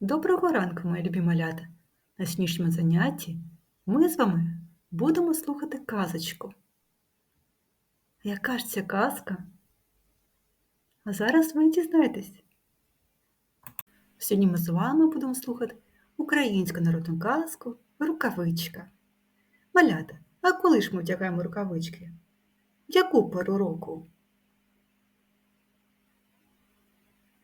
Доброго ранку, мої любі малята! На сьогоднішньому занятті ми з вами будемо слухати казочку. Яка ж ця казка? А зараз ви дізнаєтесь. Сьогодні ми з вами будемо слухати українську народну казку Рукавичка. Малята, а коли ж ми вдягаємо рукавички? Яку пору року?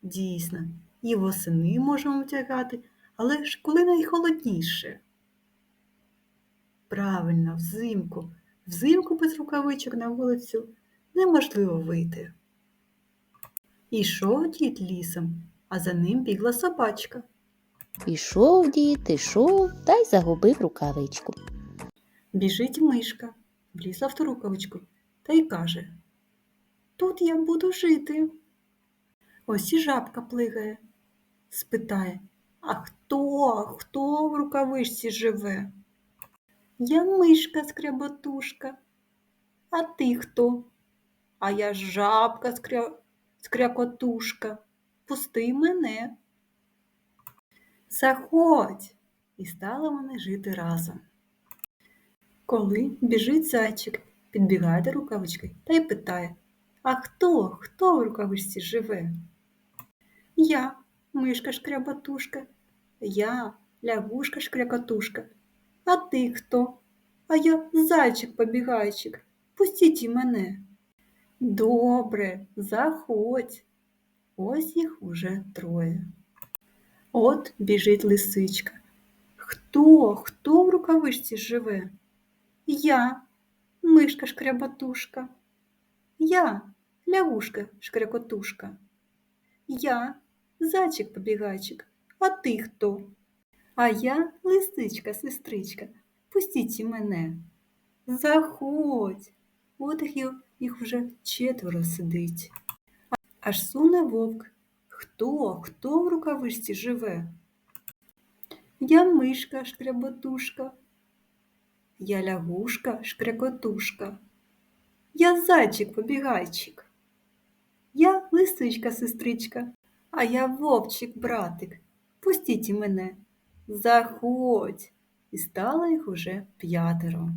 Дійсно, і восени можемо вдягати, але ж коли найхолодніше? Правильно, взимку. Взимку без рукавичок на вулицю неможливо вийти. Ішов дід лісом, а за ним бігла собачка. Ішов дід, ішов та й загубив рукавичку. Біжить мишка, влізла в ту рукавичку та й каже Тут я буду жити. Ось і жабка плигає, спитає А хто, хто в рукавичці живе? Я мишка скряботушка. А ти хто? А я жабка скря... скрякотушка. Пусти мене. Заходь. І стали вони жити разом. Коли біжить зайчик, підбігає до рукавички та й питає А хто, хто в рукавичці живе? Я, мишка шкряботушка, я, лягушка шкрякотушка. А ти хто? А я зайчик побігайчик. Пустіть і мене. Добре, заходь. Ось їх уже троє. От біжить лисичка. Хто, хто в рукавичці живе? Я, мишка шкряботушка. Я, лягушка шкрякотушка. Я, зайчик побігайчик. А ти хто? А я лисичка, сестричка. Пустіть мене. Заходь. От їх, вже четверо сидить. Аж суне вовк. Хто, хто в рукавичці живе? Я мишка шкряботушка. Я лягушка шкрякотушка. Я зайчик побігайчик. Я лисичка сестричка, а я вовчик братик. Пустіть мене. Заходь. І стало їх уже п'ятеро.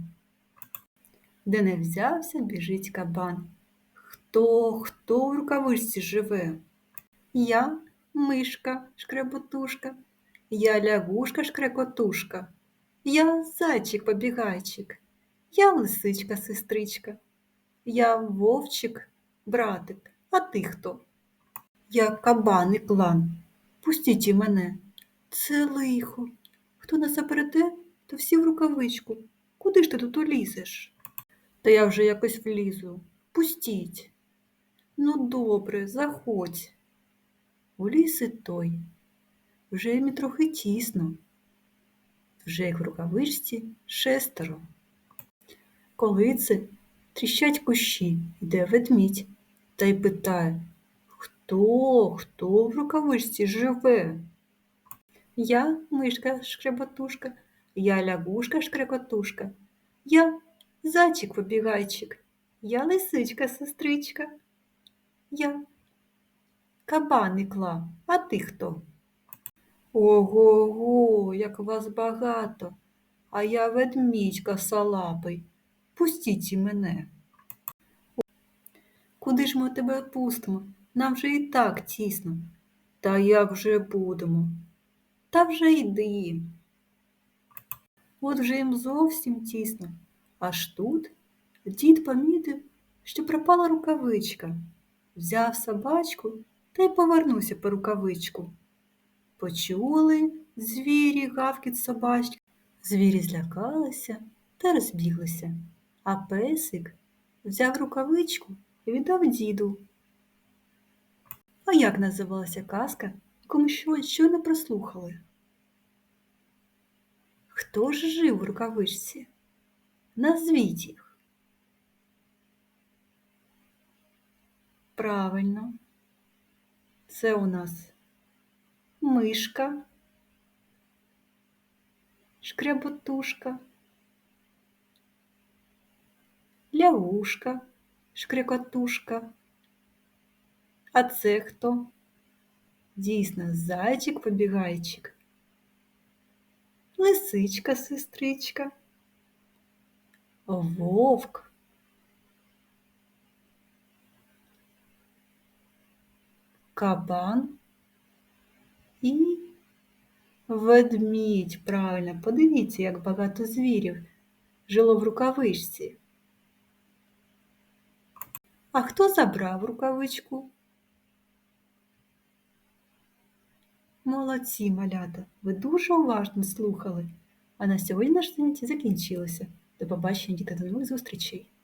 Де не взявся, біжить кабан. Хто, хто в рукавичці живе? Я мишка шкреботушка, я лягушка шкрекотушка, я зайчик побігайчик, я лисичка сестричка, я вовчик братик, а ти хто? Я кабан і клан. Пустіть і мене. Це лихо. Хто нас запереде, то всі в рукавичку. Куди ж ти тут улізеш? Та я вже якось влізу. Пустіть. Ну, добре, заходь. Уліз і той. Вже і трохи тісно. Вже як в рукавичці шестеро. Коли це тріщать кущі, йде ведмідь та й питає Хто, хто в рукавичці живе? Я мишка шкреботушка, я лягушка шкрекотушка, я зайчик побігайчик, я лисичка сестричка, я кабан і а ти хто? Ого, го як вас багато, а я ведмідь косолапий. Пустіть і мене. Куди ж ми тебе пустимо? Нам вже і так тісно. Та як вже будемо? Та вже йди. От вже їм зовсім тісно. Аж тут дід помітив, що пропала рукавичка, взяв собачку та й повернувся по рукавичку. Почули звірі гавкіт собачки. Звірі злякалися та розбіглися, а песик взяв рукавичку і віддав діду. А як називалася казка, ми що- щойно прослухали? Хто ж жив в рукавичці? Назвіть їх. Правильно. Це у нас мишка, шкряботушка, лягушка, шкрякотушка. А це хто? Дійсно, зайчик побігайчик, лисичка сестричка, вовк, кабан і ведмідь. Правильно, подивіться, як багато звірів жило в рукавичці. А хто забрав рукавичку? Молодці, малята, ви дуже уважно слухали. А на сьогодні наше заняття закінчилося. До побачення, діти, до нових зустрічей!